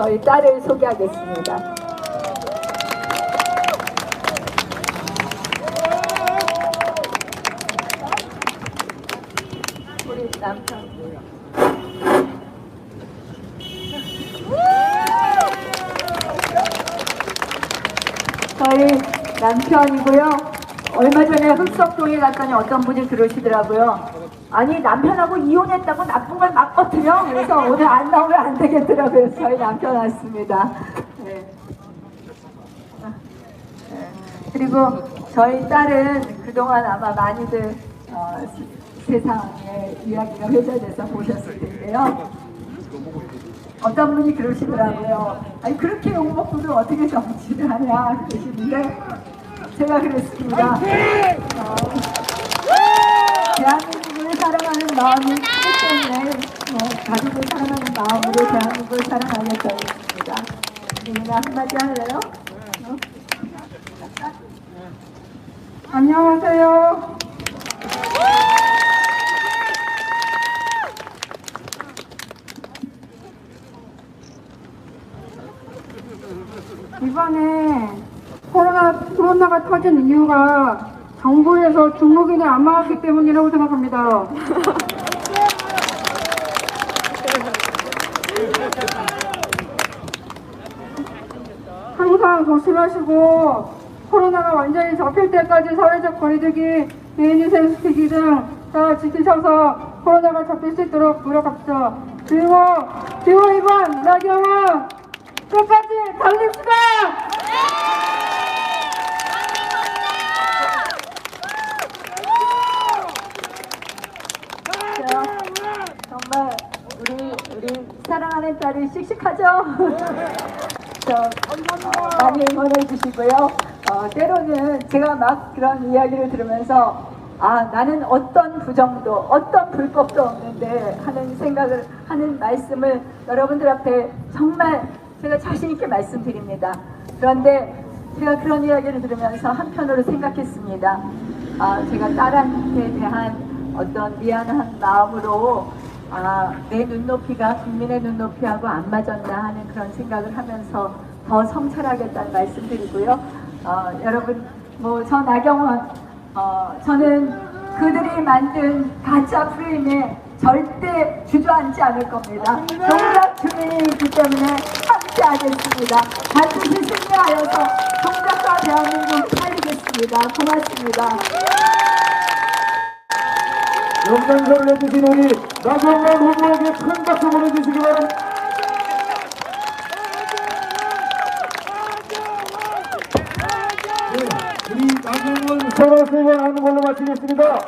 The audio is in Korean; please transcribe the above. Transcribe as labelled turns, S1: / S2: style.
S1: 저희 딸을 소개하겠습니다. 우리 남편. 저희 남편이고요. 얼마 전에 흑석동에 갔더니 어떤 분이 그러시더라고요. 아니 남편하고 이혼했다고 나쁜 걸막 퍼뜨려. 그래서 오늘 안 나오면 안 되겠더라고요. 저희 남편 왔습니다. 네. 네. 그리고 저희 딸은 그동안 아마 많이들 어, 세- 세상의 이야기가 회자돼서 보셨을 텐데요. 어떤 분이 그러시더라고요. 아니 그렇게 욕먹고도 어떻게 정치를 하냐 그러시는데 제가 그랬습니다. 어, 대한민국을 사랑하는 마음이 때문에 어, 가족을 사랑하는 마음으로 대한민국을 사랑하겠다고 했습니다. 민이나 한마디 할래요? 어? 안녕하세요.
S2: 이번에 코로나, 코로나가 터진 이유가 정부에서 중국인이 안 막았기 때문이라고 생각합니다. 항상 조심하시고 코로나가 완전히 잡힐 때까지 사회적 거리두기, 개인위생 지키기 등 다 지키셔서 코로나가 잡힐 수 있도록 노력합시다. 그리고 기호 2번 나경원 끝까지 달립시다!
S1: 자, 정말 우리 사랑하는 딸이 씩씩하죠? 저 어, 많이 응원해 주시고요. 어, 때로는 제가 막 그런 이야기를 들으면서 아 나는 어떤 부정도 어떤 불법도 없는데 하는 생각을 하는 말씀을 여러분들 앞에 정말 제가 자신 있게 말씀드립니다. 그런데 제가 그런 이야기를 들으면서 한편으로 생각했습니다. 아, 제가 딸한테 대한 어떤 미안한 마음으로 아, 내 눈높이가 국민의 눈높이하고 안 맞았나 하는 그런 생각을 하면서 더 성찰하겠다는 말씀드리고요. 어, 여러분, 뭐 저 나경원, 어, 저는 그들이 만든 가짜 프레임에 절대 주저앉지 않을 겁니다. 동작 주민이기 때문에 함께 하겠습니다. 반드시 승리하여서 동작과 대한민국 살리겠습니다. 고맙습니다.
S3: 영상서를 내주신 우리 나경원 후보에게 큰 박수 보내주시기 바랍니다. 네, 우리 나경원 서로 세번 하는 걸로 마치겠습니다.